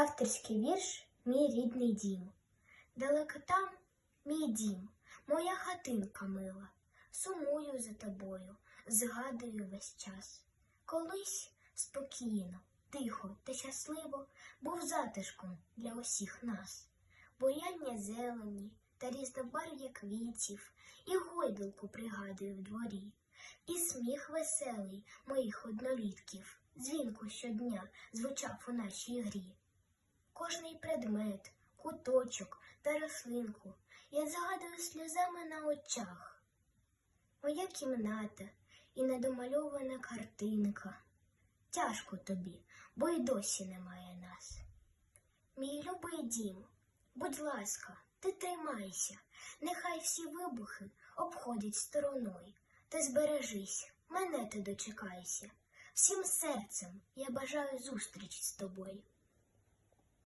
Авторський вірш Мій рідний дім. Далеко там мій дім, моя хатинка мила. Сумую за тобою, згадую весь час. Колись спокійно, тихо та щасливо був затишком для усіх нас. Бояння зелені та різнобарв'я квітів, і гойдалку пригадую в дворі, і сміх веселий моїх однолітків, дзвінку щодня звучав у нашій грі. Кожний предмет, куточок та рослинку я згадую сльозами на очах. Моя кімната і недомальована картинка. Тяжко тобі, бо й досі немає нас. Мій любий дім, будь ласка, ти тримайся, нехай всі вибухи обходять стороною. Та збережись, мене ти дочекайся. Всім серцем я бажаю зустріч з тобою.